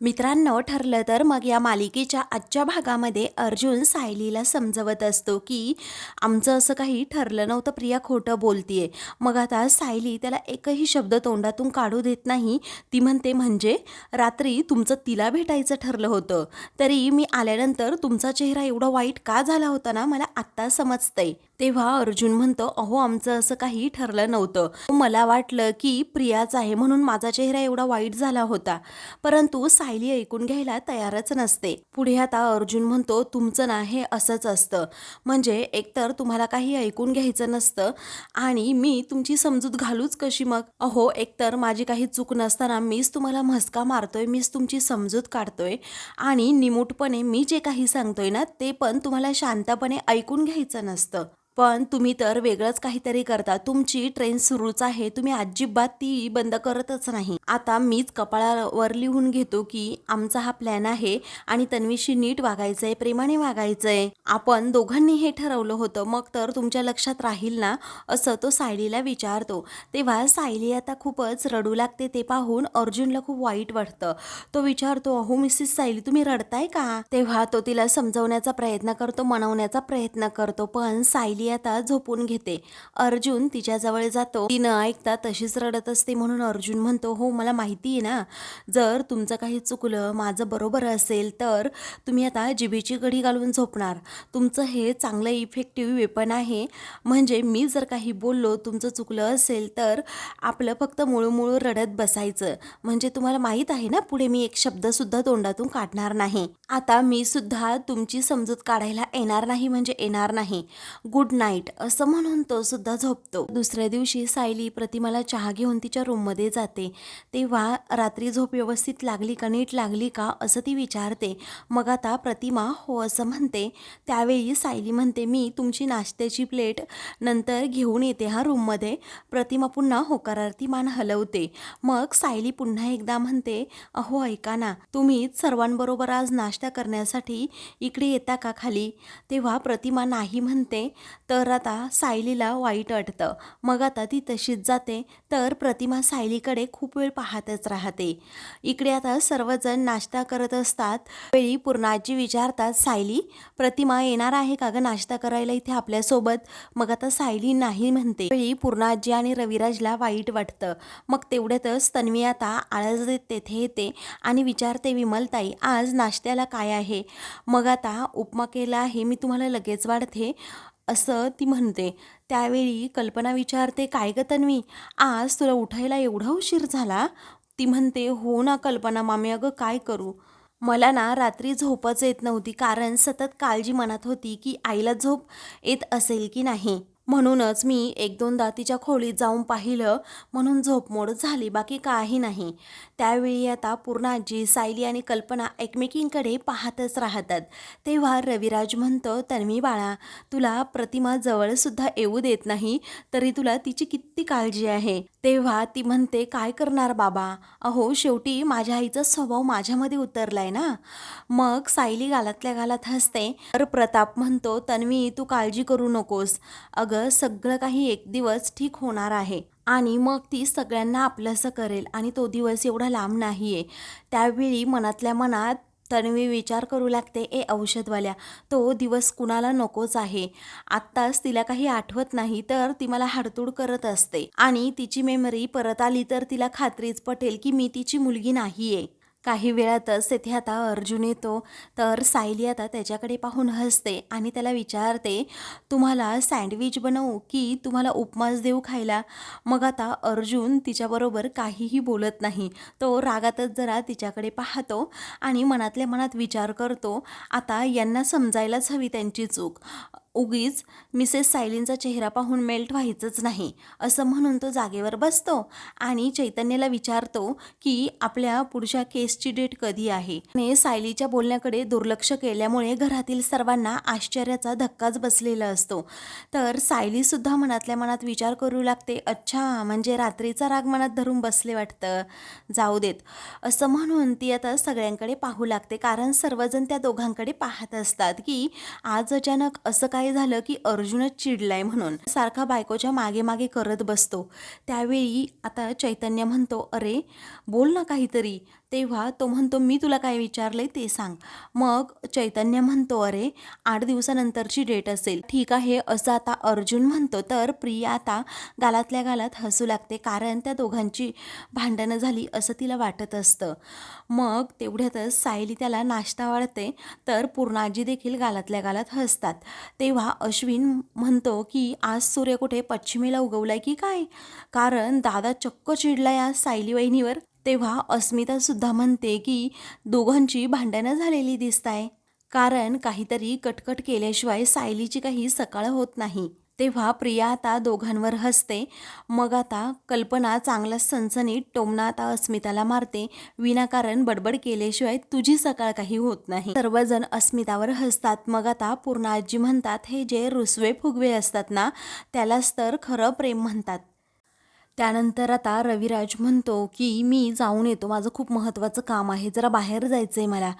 मित्रांनो ठरलं तर मग या मालिकेच्या आजच्या भागामध्ये अर्जुन सायलीला समजवत असतो की आमचं असं काही ठरलं नव्हतं प्रिया खोटं बोलतीये. मग आता सायली त्याला एकही शब्द तोंडातून काढू देत नाही. ती म्हणते म्हणजे रात्री तुमचं तिला भेटायचं ठरलं होतं. तरी मी आल्यानंतर तुमचा चेहरा एवढा वाईट का झाला होता ना मला आत्ता समजतंय. तेव्हा अर्जुन म्हणतो अहो आमचं असं काही ठरलं नव्हतं. मला वाटलं की प्रियाच आहे म्हणून माझा चेहरा एवढा वाईट झाला होता. परंतु सायली ऐकून घ्यायला तयारच नसते. पुढे आता अर्जुन म्हणतो तुमचं ना हे असंच असतं. म्हणजे एकतर तुम्हाला काही ऐकून घ्यायचं नसतं आणि मी तुमची समजूत घालूच कशी मग? अहो एकतर माझी काही चूक नसताना मीच तुम्हाला म्हसका मारतोय मीच तुमची समजूत काढतोय आणि निमूटपणे मी जे काही सांगतोय ना ते पण तुम्हाला शांतपणे ऐकून घ्यायचं नसतं. पण तुम्ही तर वेगळंच काहीतरी करता. तुमची ट्रेन सुरूच आहे. तुम्ही अजिबात ती बंद करतच नाही. आता मीच कपाळावर लिहून घेतो की आमचा हा प्लॅन आहे आणि तन्वीशी नीट वागायचंय प्रेमाने वागायचंय. आपण दोघांनी हे ठरवलं होतं. मग तर तुमच्या लक्षात राहील ना? असं तो सायलीला विचारतो. तेव्हा सायली आता खूपच रडू लागते. ते पाहून अर्जुनला खूप वाईट वाटतं. तो विचारतो अहो मिसेस सायली तुम्ही रडताय का? तेव्हा तो तिला समजवण्याचा प्रयत्न करतो मनवण्याचा प्रयत्न करतो. पण सायली आता झोपून घेते. अर्जुन तिच्याजवळ जातो. ती न ऐकता तशीच रडत असते म्हणून अर्जुन म्हणतो हो मला माहिती आहे ना. जर तुमचं काही चुकलं माझं बरोबर असेल तर तुम्ही आता जिभेची कढी घालून झोपणार. तुमचं हे चांगलं इफेक्टिव्ह वेपन आहे. म्हणजे मी जर काही बोललो तुमचं चुकलं असेल तर आपलं फक्त मुळूमुळू रडत बसायचं. म्हणजे तुम्हाला माहीत आहे ना पुढे मी एक शब्दसुद्धा तोंडातून काढणार नाही. आता मी सुद्धा तुमची समजूत काढायला येणार नाही म्हणजे येणार नाही. गुड नाईट असं म्हणून तो सुद्धा झोपतो. दुसऱ्या दिवशी सायली प्रतिमाला चहा घेऊन तिच्या रूममध्ये जाते. तेव्हा रात्री झोप व्यवस्थित लागली का नीट लागली का असं ती विचारते. मग आता प्रतिमा हो असं म्हणते. त्यावेळी सायली म्हणते मी तुमची नाश्त्याची प्लेट नंतर घेऊन येते हा रूममध्ये. प्रतिमा पुन्हा होकारार्थी मान हलवते. मग सायली पुन्हा एकदा म्हणते अहो ऐका ना तुम्हीच सर्वांबरोबर आज नाश्ता करण्यासाठी इकडे येता का खाली? तेव्हा प्रतिमा नाही म्हणते. तर आता सायलीला वाईट वाटतं. मग आता ती तशीच जाते तर प्रतिमा सायलीकडे खूप वेळ पाहतच राहते. इकडे आता सर्वजण नाश्ता करत असतात. वेळी पूर्णाजी विचारतात सायली प्रतिमा येणार आहे का ग नाश्ता करायला इथे आपल्यासोबत? मग आता सायली नाही म्हणते. वेळी पूर्णाजी आणि रविराजला वाईट वाटतं. मग तेवढ्यातच तन्वी आता आळस देत तेथे येते आणि विचारते विमलताई आज नाश्त्याला काय आहे? मग आता उपमा केला आहे मी तुम्हाला लगेच वाढते. असं ती म्हणते. त्यावेळी कल्पना विचारते काय ग तन्वी आज तुला उठायला एवढा उशीर झाला? ती म्हणते हो ना कल्पना मामी अगं काय करू? मला ना रात्री झोपच येत नव्हती कारण सतत काळजी मनात होती की आईला झोप येत असेल की नाही. म्हणूनच मी एक दोनदा तिच्या खोलीत जाऊन पाहिलं म्हणून झोपमोड झाली बाकी काही नाही. त्यावेळी आता पूर्ण आजी सायली आणि कल्पना एकमेकींकडे पाहतच राहतात. तेव्हा रविराज म्हणतो तन्वी बाळा तुला प्रतिमा जवळसुद्धा येऊ देत नाही तरी तुला तिची किती काळजी आहे? तेव्हा ती म्हणते काय करणार बाबा? अहो शेवटी माझ्या आईचा स्वभाव माझ्यामध्ये उतरलाय ना. मग सायली गालातल्या गालात हसते. तर प्रताप म्हणतो तन्वी तू काळजी करू नकोस. अगं सगळं काही एक दिवस ठीक होणार आहे. आणि मग ती सगळ्यांना आपलंसं करेल आणि तो दिवस एवढा लांब नाही आहे त्यावेळी मनातल्या मनात तन्वी विचार करू लागते ए औषधवाल्या तो दिवस कुणाला नकोच आहे. आत्ताच तिला काही आठवत नाही तर ती मला हाडतूड करत असते. आणि तिची मेमरी परत आली तर तिला खात्रीच पटेल की मी तिची मुलगी नाही आहे काही वेळातच तेथे आता अर्जुन येतो. तर सायली आता त्याच्याकडे पाहून हसते आणि त्याला विचारते तुम्हाला सँडविच बनवू की तुम्हाला उपमास देऊ खायला? मग आता अर्जुन तिच्याबरोबर काहीही बोलत नाही. तो रागातच जरा तिच्याकडे पाहतो आणि मनातल्या मनात विचार करतो आता यांना समजायलाच हवी त्यांची चूक. उगीच मिसेस सायलींचा चेहरा पाहून मेल्ट व्हायचंच नाही असं म्हणून तो जागेवर बसतो आणि चैतन्याला विचारतो की आपल्या पुढच्या केसची डेट कधी आहे. ने सायलीच्या बोलण्याकडे दुर्लक्ष केल्यामुळे घरातील सर्वांना आश्चर्याचा धक्काच बसलेला असतो. तर सायलीसुद्धा मनातल्या मनात विचार करू लागते अच्छा म्हणजे रात्रीचा राग मनात धरून बसले वाटतं. जाऊ देत. असं म्हणून ती आता सगळ्यांकडे पाहू लागते कारण सर्वजण त्या दोघांकडे पाहत असतात की आज अचानक असं काय झालं की अर्जुनच चिडलाय म्हणून. सारखा बायकोच्या मागे मागे करत बसतो. त्यावेळी आता चैतन्य म्हणतो अरे बोल ना काहीतरी. तेव्हा तो म्हणतो मी तुला काय विचारलंय ते सांग. मग चैतन्य म्हणतो अरे आठ दिवसानंतरची डेट असेल. ठीक आहे असं आता अर्जुन म्हणतो तर प्रिया आता गालातल्या गालात हसू लागते कारण त्या दोघांची भांडणं झाली असं तिला वाटत असतं. मग तेवढ्यातच सायली त्याला नाश्ता वाढते तर पूर्णाजी देखील गालातल्या गालात हसतात. तेव्हा अश्विन म्हणतो की आज सूर्य कुठे पश्चिमेला उगवलाय की काय? कारण दादा चक्क चिडला या सायली वहिनीवर. तेव्हा अस्मिता सुद्धा म्हणते की दोघांची भांडणं झालेली दिसत आहे कारण काहीतरी कटकट केल्याशिवाय सायलीची काही सकाळ होत नाही. तेव्हा प्रिया आता दोघांवर हसते. मग आता कल्पना चांगला सनसनीत टोमणा आता अस्मिताला मारते. विनाकारण बडबड केल्याशिवाय तुझी सकाळ काही होत नाही. सर्वजण अस्मितावर हसतात. मग आता पूर्ण आजी म्हणतात हे जे रुसवे फुगवे असतात ना त्यालाच तर खरं प्रेम म्हणतात. त्यानंतर आता रविराज म्हणतो की मी जाऊन येतो. माझं खूप महत्त्वाचं काम आहे. जरा बाहेर जायचं आहे मला.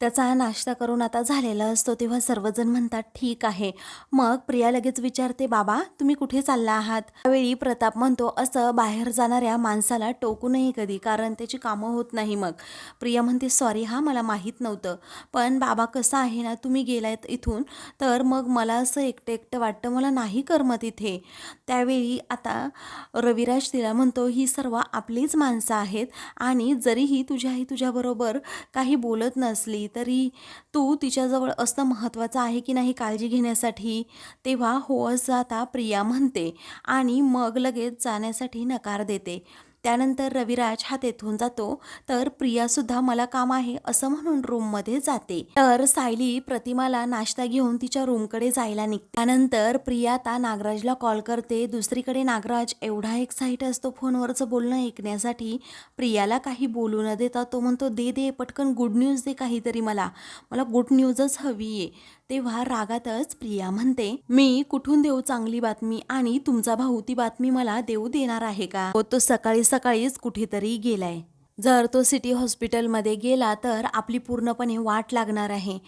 त्याचा नाश्ता करून आता झालेला असतो तेव्हा सर्वजण म्हणतात ठीक आहे. मग प्रिया लगेच विचारते बाबा तुम्ही कुठे चालला आहात? त्यावेळी प्रताप म्हणतो असं बाहेर जाणाऱ्या माणसाला टोकू कधी कारण त्याची कामं होत नाही मग. प्रिया म्हणते सॉरी हा मला माहीत नव्हतं पण बाबा कसं आहे ना तुम्ही गेलायत इथून तर मग मला असं एकटं एकटं वाटतं मला नाही करमत इथे. त्यावेळी आता रविराज तिला म्हणतो ही सर्व आपलीच माणसं आहेत आणि जरीही तुझी आई तुझ्याबरोबर काही बोलत नसली तरी तू तिच्याजवळ असणं महत्त्वाचं आहे की नाही काळजी घेण्यासाठी? तेव्हा हो असं आता प्रिया म्हणते आणि मग लगेच जाण्यासाठी नकार देते. त्यानंतर रविराज हा तेथून जातो तर प्रियासुद्धा मला काम आहे असं म्हणून रूममध्ये जाते. तर सायली प्रतिमाला नाश्ता घेऊन तिच्या रूमकडे जायला निघते. त्यानंतर प्रिया आता नागराजला कॉल करते. दुसरीकडे नागराज एवढा एक्साइट असतो फोनवरचं बोलणं ऐकण्यासाठी. प्रियाला काही बोलू न देता तो म्हणतो दे दे पटकन गुड न्यूज दे काहीतरी मला. मला गुड न्यूजच हवी आहे. तेव्हा रागातच प्रिया म्हणते मी कुठून देऊ चांगली बातमी आणि तुमचा भाऊ ती बातमी मला देऊ देणार आहे का? हो तो सकाळी सकाळीच कुठेतरी गेलाय. जर तो सिटी हॉस्पिटलमध्ये गेला तर आपली पूर्णपणे वाट लागणार आहे.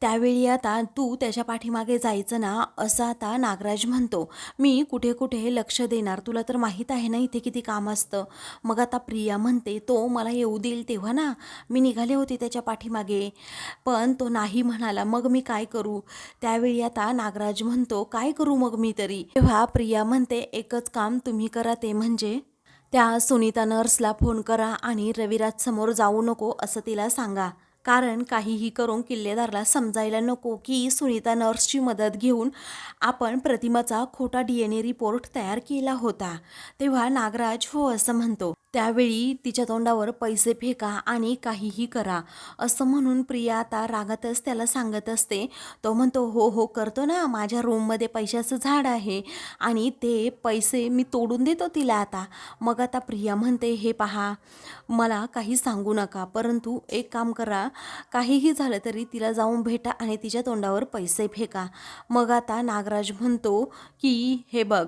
त्यावेळी आता तू त्याच्या पाठीमागे जायचं ना असं आता नागराज म्हणतो. मी कुठे कुठे लक्ष देणार? तुला तर माहीत आहे ना इथे किती काम असतं. मग आता प्रिया म्हणते तो मला येऊ देईल तेव्हा ना मी निघाले होते त्याच्या पाठीमागे. पण तो नाही म्हणाला मग मी काय करू? त्यावेळी आता नागराज म्हणतो काय करू मग मी तरी? तेव्हा प्रिया म्हणते एकच काम तुम्ही करा ते म्हणजे त्या सुनीता नर्सला फोन करा आणि रविराज समोर जाऊ नको असं तिला सांगा. कारण काहीही करून किल्लेदारला समजायला नको की सुनीता नर्सची मदत घेऊन आपण प्रतिमाचा खोटा डी एन ए रिपोर्ट तयार केला होता. तेव्हा नागराज हो असं म्हणतो. त्यावेळी तिच्या तोंडावर पैसे फेका आणि काहीही करा. असं म्हणून प्रिया आता रागातच त्याला सांगत असते. तो म्हणतो हो हो करतो ना. माझ्या रूममध्ये पैशाचं झाड आहे आणि ते पैसे मी तोडून देतो तिला आता. मग आता प्रिया म्हणते हे पहा मला काही सांगू नका. परंतु एक काम करा. काहीही झालं तरी तिला जाऊन भेटा आणि तिच्या तोंडावर पैसे फेका. मग आता नागराज म्हणतो की हे बघ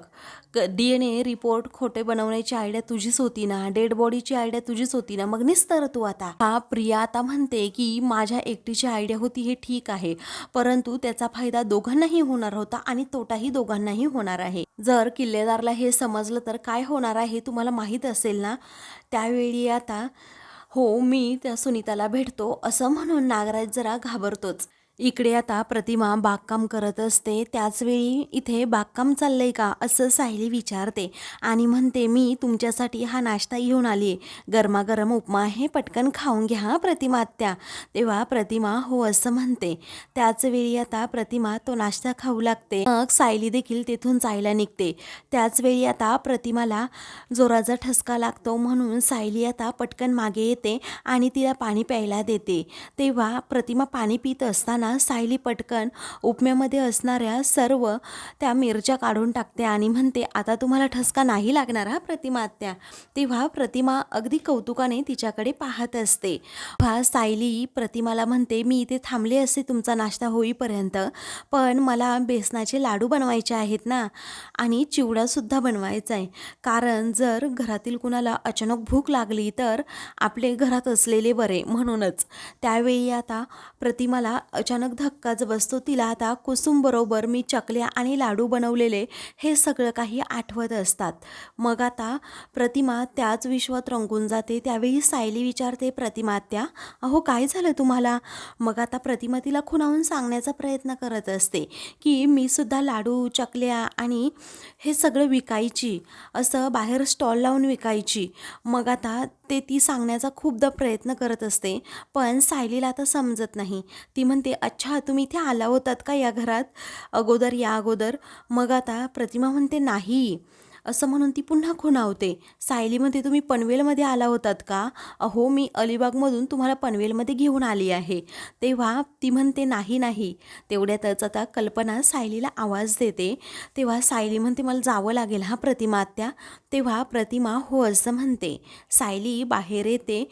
डी एन ए रिपोर्ट खोटे बनवण्याची आयडिया तुझीच होती ना डेड बॉडीची आयडिया तुझीच होती ना मग निस्तर तू आता. हा प्रिया आता म्हणते की माझ्या एकटीची आयडिया होती हे ठीक आहे परंतु त्याचा फायदा दोघांनाही होणार होता आणि तोटाही दोघांनाही होणार आहे. जर किल्लेदारला हे समजलं तर काय होणार आहे तुम्हाला माहीत असेल ना? त्यावेळी आता हो मी त्या सुनीताला भेटतो असं म्हणून नागराज जरा घाबरतोच. इकडे आता प्रतिमा बागकाम करत असते त्याचवेळी इथे बागकाम चाललंय का असं सायली विचारते आणि म्हणते मी तुमच्यासाठी हा नाश्ता घेऊन आली आहे गरमागरम उपमा आहे पटकन खाऊन घ्या प्रतिमा आत्या. तेव्हा प्रतिमा हो असं म्हणते. त्याचवेळी आता प्रतिमा तो नाश्ता खाऊ लागते. मग सायली देखील तेथून जायला निघते. त्याचवेळी आता प्रतिमाला जोराचा ठसका लागतो म्हणून सायली आता पटकन मागे येते आणि तिला पाणी प्यायला देते. तेव्हा प्रतिमा पाणी पित असताना सायली पटकन उपम्यामध्ये असणाऱ्या सर्व त्या मिरच्या काढून टाकते आणि म्हणते आता तुम्हाला ठसका नाही लागणार हा प्रतिमा आत्या. तेव्हा प्रतिमा अगदी कौतुकाने तिच्याकडे पाहत असते. हा सायली प्रतिमाला म्हणते मी इथे थांबले असते तुमचा नाश्ता होईपर्यंत. पण मला बेसनाचे लाडू बनवायचे आहेत ना आणि चिवडासुद्धा बनवायचा आहे. कारण जर घरातील कुणाला अचानक भूक लागली तर आपले घरात असलेले बरे म्हणूनच. त्यावेळी आता प्रतिमाला अचानक अचानक धक्काच बसतो तिला आता कुसुमबरोबर मी चकल्या आणि लाडू बनवलेले हे सगळं काही आठवत असतात. मग आता प्रतिमा त्याच विश्वात रंगून जाते त्यावेळी सायली विचारते प्रतिमा त्या अहो काय झालं तुम्हाला? मग आता प्रतिमा तिला खुणावून सांगण्याचा प्रयत्न करत असते की मी सुद्धा लाडू चकल्या आणि हे सगळं विकायची असं बाहेर स्टॉल लावून विकायची. मग आता ते ती सांगण्याचा खूपदा प्रयत्न करत असते पण सायलीला आता समजत नाही. ती म्हणते अच्छा तुम्ही इथे आला होतात का या घरात? अगोदर या अगोदर. मग आता प्रतिमा म्हणते नाही. असं म्हणून ती पुन्हा खुणावते. सायलीमध्ये तुम्ही पनवेलमध्ये आला होतात का? अहो मी अलिबागमधून तुम्हाला पनवेलमध्ये घेऊन आली आहे. तेव्हा ती म्हणते नाही नाही. तेवढ्यातच आता कल्पना सायलीला आवाज देते. तेव्हा सायली म्हणते मला जावं लागेल हा प्रतिमा आत्या. तेव्हा प्रतिमा हो असं म्हणते. सायली बाहेर येते.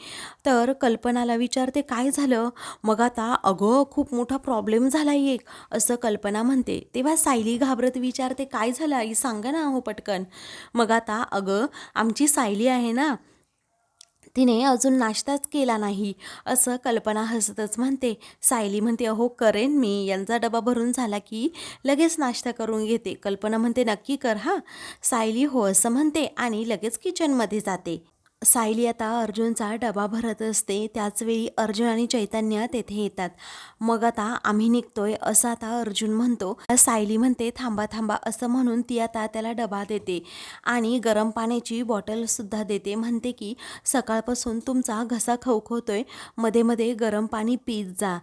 तर कल्पनाला विचारते काय झालं? मग आता अगं खूप मोठा प्रॉब्लेम झाला एक असं कल्पना म्हणते. तेव्हा सायली घाबरत विचारते काय झालं आई? सांगा ना हो पटकन. मग आता अगं आमची सायली आहे ना तिने अजून नाश्ताच केला नाही. असं कल्पना हसतच म्हणते. सायली म्हणते अहो करेन मी. यांचा डबा भरून झाला की लगेच नाश्ता करून घेते. कल्पना म्हणते नक्की कर हां. सायली हो असं म्हणते आणि लगेच किचनमध्ये जाते. सायली आता अर्जुनचा डबा भरत असते. त्याचवेळी अर्जुन आणि चैतन्य तेथे येतात. मग आता आम्ही निघतोय असं आता अर्जुन म्हणतो. सायली म्हणते थांबा थांबा असं म्हणून ती आता त्याला डबा देते आणि गरम पाण्याची बॉटलसुद्धा देते. म्हणते की सकाळपासून तुमचा घसा खवखवतोय. मध्ये मध्ये गरम पाणी पीत जा.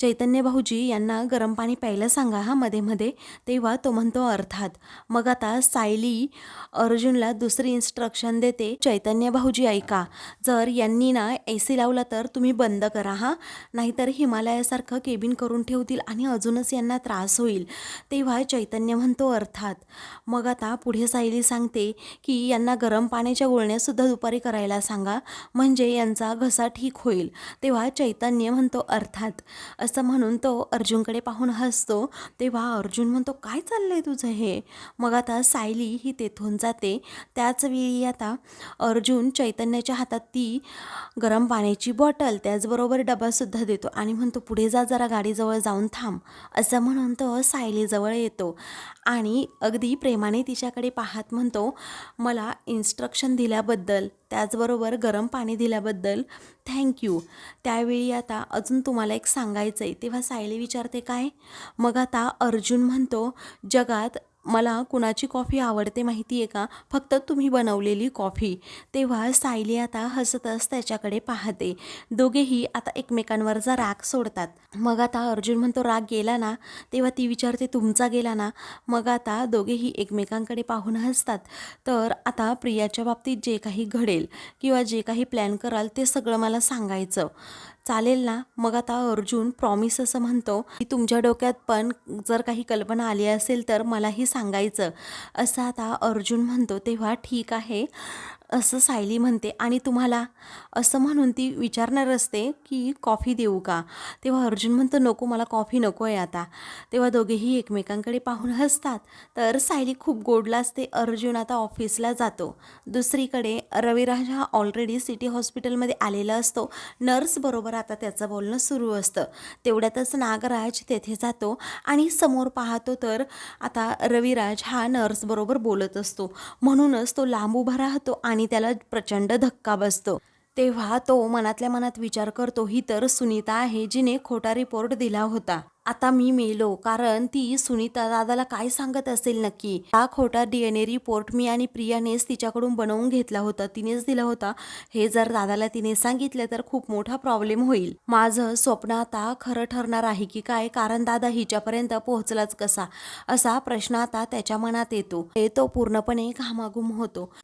चैतन्य भाऊजी यांना गरम पाणी प्यायला सांगा. हा मध्ये मध्ये. तेव्हा तो म्हणतो अर्थात. मग आता सायली अर्जुनला दुसरी इन्स्ट्रक्शन देते. चैतन्य भाऊजी ऐका. जर यांनी ना ए सी लावला तर तुम्ही बंद करा हां. नाहीतर हिमालयासारखं केबिन करून ठेवतील आणि अजूनच यांना त्रास होईल. तेव्हा चैतन्य म्हणतो अर्थात. मग आता पुढे सायली सांगते की यांना गरम पाण्याच्या गोळण्यासुद्धा दुपारी करायला सांगा. म्हणजे यांचा घसा ठीक होईल. तेव्हा चैतन्य म्हणतो अर्थात. असं म्हणून तो अर्जुनकडे पाहून हसतो. तेव्हा अर्जुन म्हणतो काय चाललंय तुझं हे? मग आता सायली ही तेथून जाते. त्याच वेळी आता अर्जुन चै चैतन्याच्या हातात ती गरम पाण्याची बॉटल त्याचबरोबर डबासुद्धा देतो आणि म्हणतो पुढे जा जरा गाडीजवळ जाऊन थांब असं म्हणून तो सायलीजवळ येतो. आणि अगदी प्रेमाने तिच्याकडे पाहत म्हणतो मला इन्स्ट्रक्शन दिल्याबद्दल त्याचबरोबर गरम पाणी दिल्याबद्दल थँक्यू त्यावेळी आता अजून तुम्हाला एक सांगायचं आहे तेव्हा सायली विचारते काय? मग आता अर्जुन म्हणतो जगात मला कुणाची कॉफी आवडते माहिती आहे का? फक्त तुम्ही बनवलेली कॉफी. तेव्हा सायली आता हसतच त्याच्याकडे पाहते. दोघेही आता एकमेकांवरचा राग सोडतात. मग आता अर्जुन म्हणतो राग गेला ना? तेव्हा ती विचारते तुमचा गेला ना? मग आता दोघेही एकमेकांकडे पाहून हसतात. तर आता प्रियाच्या बाबतीत जे काही घडेल किंवा जे काही प्लॅन कराल ते सगळं मला सांगायचं. चालेल ना? मग आता अर्जुन प्रॉमिस असं म्हणतो की तुमच्या डोक्यात पण जर काही कल्पना आली असेल तर मलाही सांगायचं. असं आता अर्जुन म्हणतो तेव्हा ठीक आहे. असं सायली म्हणते. आणि तुम्हाला असं म्हणून ती विचारणार असते की कॉफी देऊ का? तेव्हा अर्जुन म्हणतो नको मला कॉफी नको आहे आता. तेव्हा दोघेही एकमेकांकडे पाहून हसतात. तर सायली खूप गोडला असते. अर्जुन आता ऑफिसला जातो. दुसरीकडे रविराज हा ऑलरेडी सिटी हॉस्पिटलमध्ये आलेला असतो. नर्सबरोबर आता त्याचं बोलणं सुरू असतं. तेवढ्यातच नागराज तेथे जातो आणि समोर पाहतो तर आता रविराज हा नर्सबरोबर बोलत असतो. म्हणूनच तो लांब उभा राहतो आणि त्याला प्रचंड धक्का बसतो. तेव्हा तो मनातल्या मनात विचार करतो ही तर सुनीता आहे जिने खोटा रिपोर्ट दिला होता. आता मी मेलो कारण ती सुनीता दादाला काय सांगत असेल नक्की? हा खोटा डी एन ए रिपोर्ट मी आणि प्रियानेच तिच्याकडून बनवून घेतला होता तिनेच दिला होता. हे जर दादाला तिने सांगितलं तर खूप मोठा प्रॉब्लेम होईल. माझं स्वप्न आता खरं ठरणार आहे की काय? कारण दादा हिच्यापर्यंत पोहोचलाच कसा? असा प्रश्न आता त्याच्या मनात येतो. हे तो पूर्णपणे घामाघूम होतो.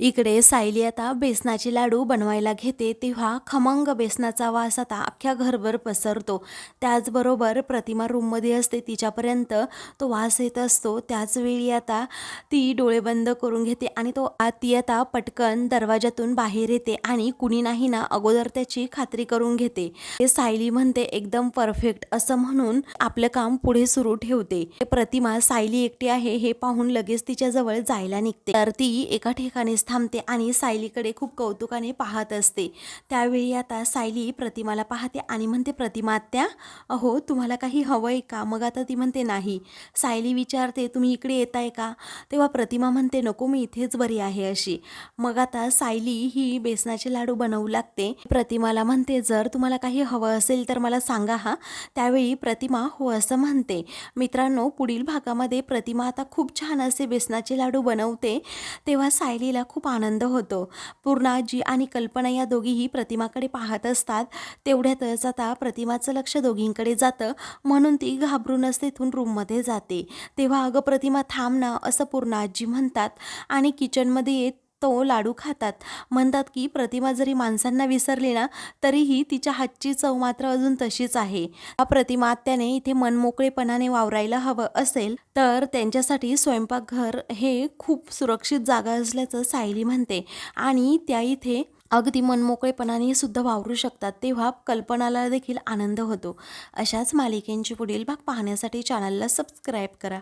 इकडे सायली आता बेसनाचे लाडू बनवायला घेते तेव्हा खमंग बेसनाचा वास आता अख्ख्या घरभर पसरतो. त्याचबरोबर प्रतिमा रूममध्ये असते तिच्यापर्यंत तो वास येत असतो. त्याचवेळी आता ती डोळे बंद करून घेते आणि तो ती आता पटकन दरवाजातून बाहेर येते आणि कुणी नाही ना अगोदर त्याची खात्री करून घेते. सायली म्हणते एकदम परफेक्ट असं म्हणून आपलं काम पुढे सुरू ठेवते. प्रतिमा सायली एकटी आहे हे पाहून लगेच तिच्या जवळ जायला निघते. तर ती एका ठिकाणीच थांबते आणि सायलीकडे खूप कौतुकाने पाहत असते. त्यावेळी आता सायली प्रतिमाला पाहते आणि म्हणते प्रतिमा आत्या अहो तुम्हाला काही हवं आहे का? मग आता ती म्हणते नाही. सायली विचारते तुम्ही इकडे येताय का? तेव्हा प्रतिमा म्हणते नको मी इथेच बरी आहे अशी. मग आता सायली ही बेसनाचे लाडू बनवू लागते. प्रतिमाला म्हणते जर तुम्हाला काही हवं असेल तर मला सांगा हा. त्यावेळी प्रतिमा हो असं म्हणते. मित्रांनो पुढील भागामध्ये प्रतिमा आता खूप छान असे बेसनाचे लाडू बनवते. तेव्हा सायलीला खूप खूप आनंद होतो. पूर्णाजी आणि कल्पना या दोघीही प्रतिमाकडे पाहत असतात. तेवढ्यातच आता प्रतिमाचं लक्ष दोघींकडे जातं. म्हणून ती घाबरूनच तिथून रूममध्ये जाते. तेव्हा अगं प्रतिमा थांब ना असं पूर्णाजी म्हणतात. आणि किचनमध्ये येत तो लाडू खातात. म्हणतात की प्रतिमा जरी माणसांना विसरली ना तरीही तिच्या हातची चव मात्र अजून तशीच आहे. हा प्रतिमा आत्याने इथे मनमोकळेपणाने वावरायला हवं असेल तर त्यांच्यासाठी स्वयंपाकघर हे खूप सुरक्षित जागा असल्याचं सायली म्हणते. आणि त्या इथे अगदी मनमोकळेपणाने सुद्धा वावरू शकतात तेव्हा कल्पनाला देखील आनंद होतो. अशाच मालिकेंची पुढील भाग पाहण्यासाठी चॅनलला सबस्क्राईब करा.